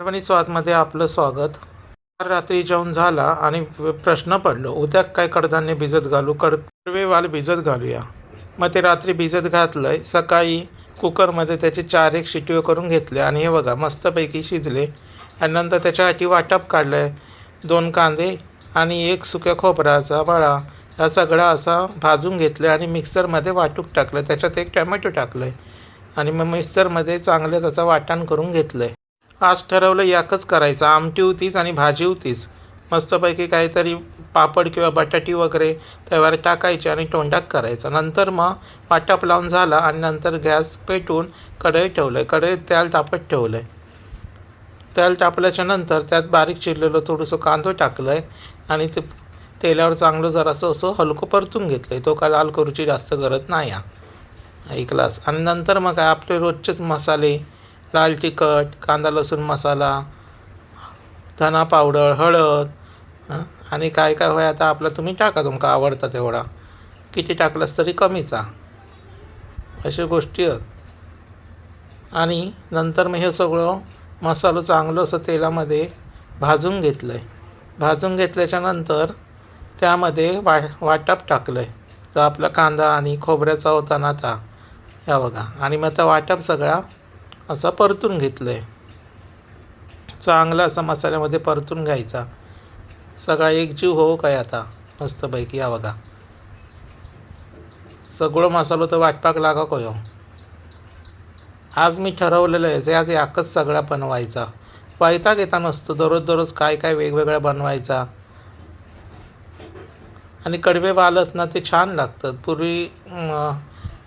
परभणी स्वादमध्ये आपलं स्वागत. काल रात्री जेवण झाला आणि प्रश्न पडलो उद्या काय कडधान्य भिजत घालू? कड वाल भिजत घालूया. मग ते रात्री भिजत घातलंय सकाळी कुकरमध्ये त्याचे चार एक शिट्टी करून घेतले आणि हे बघा मस्तपैकी शिजले. आणि नंतर त्याच्यासाठी वाटप काढलं आहे दोन कांदे आणि एक सुक्या खोबऱ्याचा बळा हा सगळा असा भाजून घेतलं आणि मिक्सरमध्ये वाटूक टाकलं त्याच्यात एक टॅमॅटो टाकलं आहे आणि मग मिक्सरमध्ये चांगलं त्याचं वाटण करून घेतलं आहे आज ठरवलं याकच करायचं. आमटी होतीच आणि भाजी होतीच. मस्तपैकी काहीतरी पापड किंवा बटाटी वगैरे त्यावर टाकायची आणि तोंडाक करायचं. नंतर मग वाटप लावून झाला आणि नंतर गॅस पेटून कढई ठेवलं आहे कढईत तेल तापत ठेवलं आहे तेल तापल्याच्या नंतर त्यात बारीक चिरलेलं थोडंसं कांदो टाकलं आहे आणि ते तेलावर चांगलं जरासं असं हलकं परतून घेतलं आहे तो काय लाल करूची जास्त गरज नाही हा. ऐकलास आणि नंतर मग काय? आपले रोजचेच मसाले लाल तिखट कांदा लसूण मसाला धना पावडर हळद आणि काय काय होय आता आपलं तुम्ही टाका तुमका आवडता तेवढा. किती टाकलंस तरी कमीच. अशा गोष्टी आहेत. आणि नंतर मग हे सगळं मसालं चांगलं असं तेलामध्ये भाजून घेतलं आहे भाजून घेतल्याच्या नंतर त्यामध्ये वा वाटप टाकलं आहे तर आपला कांदा आणि खोबऱ्याचा होता ना आता. ह्या बघा. आणि मग आता वाटप सगळा असा परतून घेतलं आहे चांगला असा मसाल्यामध्ये परतून घ्यायचा. सगळा एकजीव हो काय आता? मस्तपैकी या बघा. सगळं मसालो तर वाटपाक लागा कयो. आज मी ठरवलेलं आहे जे आज एकच सगळा बनवायचा. वैताग येता नसतो. दररोज दररोज काय काय वेगवेगळ्या बनवायचा. आणि कडवे वालत ना ते छान लागतात. पूर्वी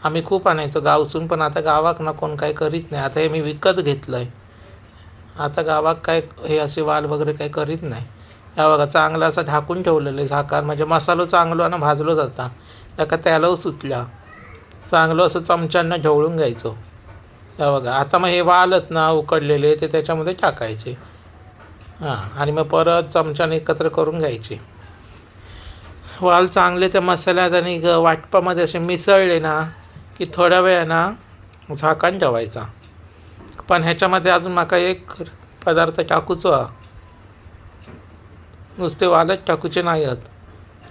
आम्ही खूप आणायचो. गावसून पण आता गावाक ना कोण काय करीत नाही. आता हे मी विकत घेतलं आहे आता गावाक काय हे असे वाल वगैरे काही करीत नाही. या बघा चांगलं असं झाकून ठेवलेलं आहे झाकार म्हणजे मसालो चांगलो आणि भाजलो जाता. त्याका त्याला सुचल्या चांगलं असं चमच्यांना ढवळून घ्यायचो. या बघा आता मग हे वालत ना उकडलेले ते त्याच्यामध्ये टाकायचे. हां आणि मग परत चमच्याने एकत्र करून घ्यायचे. वाल चांगले त्या मसाल्यात आणि वाटपामध्ये असे मिसळले ना की थोड्या वेळानं झाकण जेवायचा पण ह्याच्यामध्ये अजून माका एक पदार्थ टाकूचो हा. नुसते वालच टाकूचे नाही आहेत.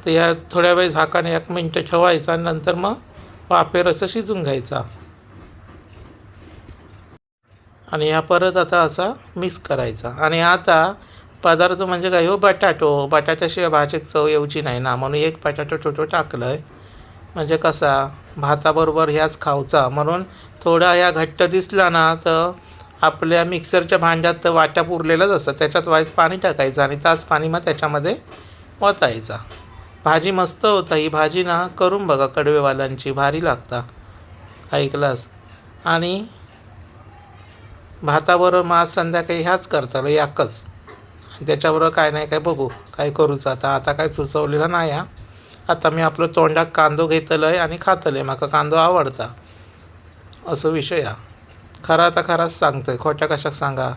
तर ह्या थोड्या वेळ झाकण एक मिनटं ठेवायचा आणि नंतर मग वाफेर असं शिजून घ्यायचा. आणि ह्या परत आता असा मिक्स करायचा. आणि आता पदार्थ म्हणजे काय? हो बटाटो. बटाट्याशिवाय भाजीत चव येऊची नाही ना. म्हणून एक बटाटो टोटो टाकलं आहे म्हणजे कसा? भाताबरोबर ह्याच खावचा म्हणून थोडा ह्या घट्ट दिसला ना तर आपल्या मिक्सरच्या भांड्यात तर वाटा पुरलेलंच असतं त्याच्यात वाईस पाणी टाकायचं आणि तास पाणी मग त्याच्यामध्ये वतायचा. भाजी मस्त होता. ही भाजी ना करून बघा कडवेवाल्यांची. भारी लागता. ऐकलास? आणि भाताबरोबर मग आज संध्याकाळी ह्याच करतालो याकच. त्याच्याबरोबर काय नाही काय बघू. काय करूचं आता? आता काय सुचवलेलं नाही हा. आता मी आपलं तोंडात कांदो घेतलंय आणि खातलंय म्हाका कांदो आवडता. असं विषय हा. खरा आता खराच सांगतोय खोट्या कशाक सांगा?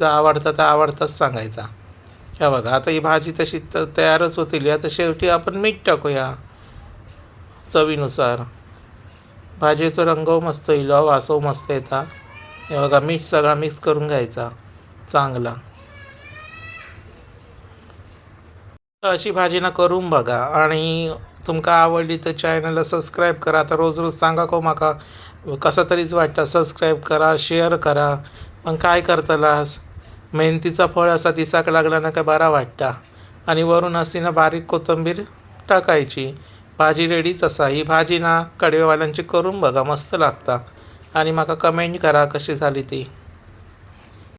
जर आवडता तर आवडताच सांगायचा. हे बघा आता ही भाजी तशी तर तयारच होतील आता शेवटी आपण मीठ टाकूया. चवीनुसार. भाजीचा रंग मस्त येईल वासव मस्त येता. हे बघा मीठ सगळा मिक्स करून घ्यायचा. चांगला. तर अशी भाजी ना करून बघा. आणि तुमका आवडली तर चॅनलला सबस्क्राईब करा. तर रोज रोज सांगा को माका कसा तरीच वाटतं. सबस्क्राईब करा शेअर करा. मग काय करतलास? मेहनतीचा फळ असा दिसाक लागला ना काय बरा वाटता. आणि वरून अशी ना बारीक कोथिंबीर टाकायची. भाजी रेडीच असा. ही भाजी ना कडवेवाल्यांची करून बघा. मस्त लागता. आणि माका कमेंट करा कशी झाली ती.